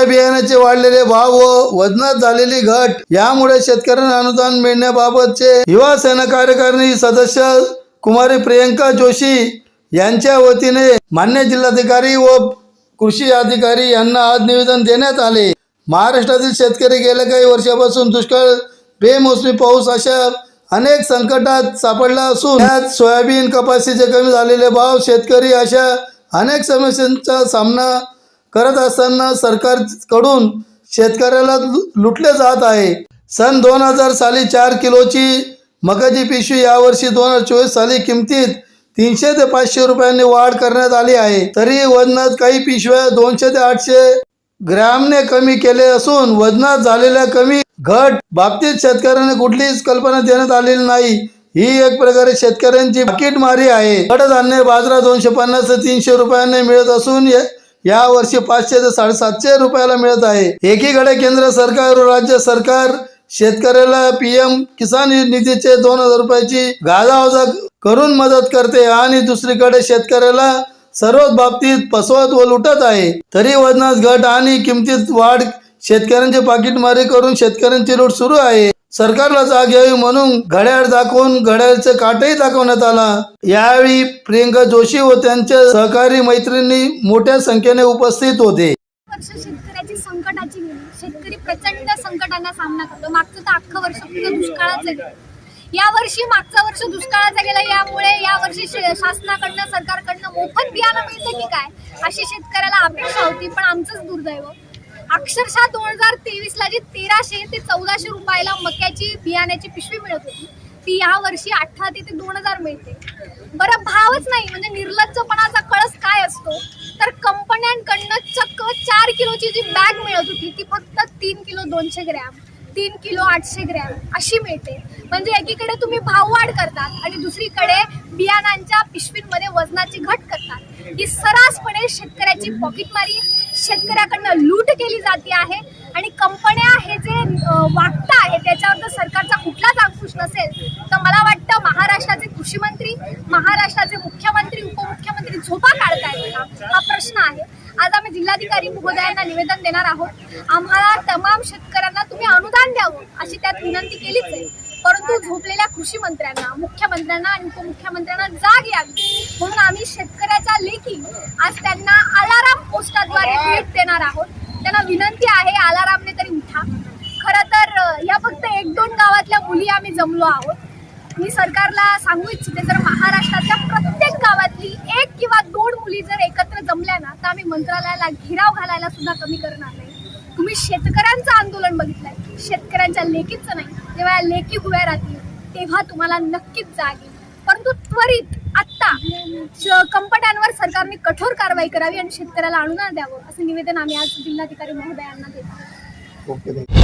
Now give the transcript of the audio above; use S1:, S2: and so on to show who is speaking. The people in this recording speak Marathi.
S1: तूरीच्या बियाण्याचे वाढलेले भाव व वजनात झालेली घट यामुळे शेतकऱ्यांना अनुदान मिळण्याबाबतचे युवा सेना कार्यकारिणी सदस्य कुमारी प्रियंका जोशी यांच्या वतीने मान्य जिल्हाधिकारी व कृषी अधिकारी यांना आज निवेदन देण्यात आले. महाराष्ट्रातील शेतकरी गेल्या काही वर्षापासून दुष्काळ बेमोसमी पाऊस अशा अनेक संकटात सापडला असून त्यात सोयाबीन कपाशीचे कमी झालेले भाव शेतकरी अशा अनेक समस्यांचा सामना करत असताना सरकारकडून शेतकऱ्याला लुटले जात आहे. सन दोन हजार साली चार किलोची मकाची पिशवी यावर्षी दोन हजार चोवीस साली किमतीत तीनशे ते पाचशे रुपयांनी वाढ करण्यात आली आहे. तरी वजनात काही पिशव्या दोनशे ते आठशे ग्रॅमने कमी केले असून वजनात झालेल्या कमी घट बाबतीत शेतकऱ्यांना कुठलीच कल्पना देण्यात आलेली नाही. ही एक प्रकारे शेतकऱ्यांची पाकिटमारी आहे. कडधान्य बाजारात दोनशे पन्नास ते तीनशे रुपयांनी मिळत असून या- वर्षी पाचशे ते साडेसातशे रुपयाला मिळत आहे. एकीकडे केंद्र सरकार व राज्य सरकार शेतकऱ्याला पीएम किसान निधीचे दोन हजार रुपयाची गाजावाजा करून मदत करते आणि दुसरीकडे शेतकऱ्याला सर्वच बाबतीत फसवत व लुटत आहे. तरी वजनात घट आणि किमतीत वाढ शेतकऱ्यांची पाकिटमारी करून शेतकऱ्यांची लूट सुरू आहे. सरकारला जाग यावी म्हणून घड्याळ दाखवून घड्याळचे काटही दाखवण्यात आला. यावेळी प्रियंका जोशी व त्यांच्या सहकारी मैत्रिणी मोठ्या संख्येने उपस्थित होते.
S2: शेतकऱ्याची संकटाची गेली शेतकरी प्रचंड संकटांना सामना करतो. मागचं तर अख्खं वर्ष फक्त दुष्काळाचं गेलं या वर्षी मागचं वर्ष दुष्काळाचा गेला. यामुळे या वर्षी शासनाकडनं सरकारकडनं मोफत बियाणं मिळतं की काय? अशी शेतकऱ्याला अपेक्षा होती पण आमचंच दुर्दैव. अक्षरशः दोन हजार तेवीस ला जी तेराशे ते चौदाशे रुपयाला मक्याची बियाण्याची पिशवी मिळत होती ती या वर्षी अठरा ते दोन हजार मिळते. बरं भावच नाही. म्हणजे निर्लज्जपणाचा कळस काय असतो? तर कंपन्यांकडनं चक्क चार किलोची जी बॅग मिळत होती ती फक्त तीन किलो दोनशे ग्रॅम तीन किलो आठशे ग्रॅम अशी मिळते. म्हणजे एकीकडे तुम्ही भाववाढ करतात आणि दुसरीकडे बियाणांच्या पिशवींमध्ये वजनाची घट करतात. ही सरासपणे शेतकऱ्याची पॉकेटमारी शेतकऱ्याकडनं लूट केली जाते आहे आणि कंपन्या हे जे अं, आहे त्याच्यावर जर सरकारचा कुठलाच अंकुश नसेल तर मला वाटतं महाराष्ट्राचे कृषी मंत्री महाराष्ट्राचे मुख्यमंत्री उपमुख्यमंत्री झोपा काढतायत का हा प्रश्न आहे. आज आम्ही जिल्हाधिकारी महोदयांना निवेदन देणार आहोत. आम्हाला तमाम शेतकऱ्यांना तुम्ही अनुदान द्यावं अशी त्यात विनंती केलीच आहे. परंतु झोपलेल्या कृषी मंत्र्यांना मुख्यमंत्र्यांना आणि उपमुख्यमंत्र्यांना जाग यावी. म्हणून आम्ही शेतकऱ्याच्या लेखी आज त्यांना अलाराम पोस्टाद्वारे भेट देणार आहोत. त्यांना विनंती आहे आलारामने तरी उठा. खरं तर या फक्त एक दोन गावातल्या मुली आम्ही जमलो आहोत. मी सरकारला सांगू इच्छिते जर महाराष्ट्रातल्या प्रत्येक गावातली एक किंवा दोन मुली जर एकत्र जमल्या ना तर आम्ही मंत्रालयाला घेराव घालायला सुद्धा कमी करणार नाही. तुम्ही शेतकऱ्यांचं आंदोलन बघितलंय. शेतकऱ्यांच्या लेकीचं नाही. जेव्हा या लेकी उभ्या राहतील तेव्हा तुम्हाला नक्कीच जाग परंतु त्वरित आत्ता श- कंपन्यांवर सरकारने कठोर कारवाई करावी आणि शेतकऱ्याला अनुदान द्यावं असं निवेदन आम्ही आज जिल्हाधिकारी महोदयांना देतो.
S1: ओके